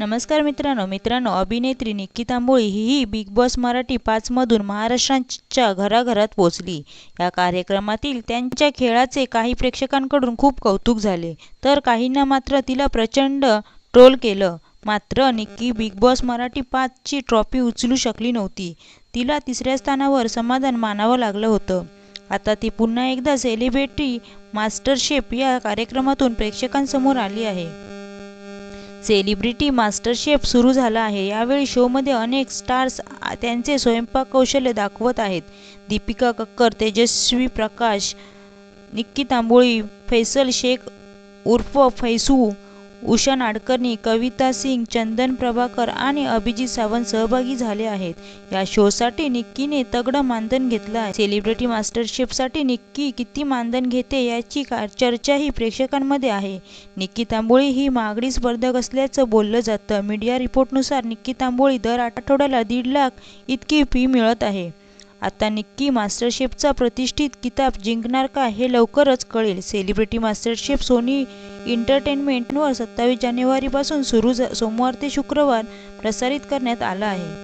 नमस्कार मित्रांनो मित्रांनो अभिनेत्री निक्की मुळी ही बिग बॉस मराठी पाचमधून महाराष्ट्राच्या घराघरात पोचली या कार्यक्रमातील त्यांच्या खेळाचे काही प्रेक्षकांकडून खूप कौतुक झाले. तर काहींना मात्र तिला प्रचंड ट्रोल केलं. मात्र निक्की बिग बॉस मराठी पाचची ट्रॉफी उचलू शकली नव्हती. तिला तिसऱ्या स्थानावर समाधान मानावं लागलं होतं. आता ती पुन्हा एकदा सेलिब्रिटी मास्टरशेफ या कार्यक्रमातून प्रेक्षकांसमोर आली आहे. सेलिब्रिटी मास्टर शेफ सुरू झाला आहे. यावेळी शोमध्ये अनेक स्टार्स त्यांचे स्वयंपाक कौशल्य दाखवत आहेत. दीपिका कक्कर तेजस्वी प्रकाश निक्की तांबोळी फैसल शेख उर्फ फैसू उषा नाडकर्णी कविता सिंग चंदन प्रभाकर आणि अभिजित सावंत सहभागी झाले आहेत. या शोसाठी निक्कीने तगडं मानधन घेतलं आहे. सेलिब्रिटी मास्टरशेफसाठी निक्की किती मानधन घेते याची चर्चाही प्रेक्षकांमध्ये आहे. निक्की तांबोळी ही मागणी स्पर्धक असल्याचं बोललं जातं. मीडिया रिपोर्टनुसार निक्की तांबोळी दर आठवड्याला दीड लाख इतकी फी मिळत आहे. आता निक्की मास्टरशेफचा प्रतिष्ठित किताब जिंकणार का हे लवकरच कळेल. सेलिब्रिटी मास्टरशेफ सोनी एंटरटेनमेंटवर सत्तावीस जानेवारीपासून सुरू सोमवार ते शुक्रवार प्रसारित करण्यात आला आहे.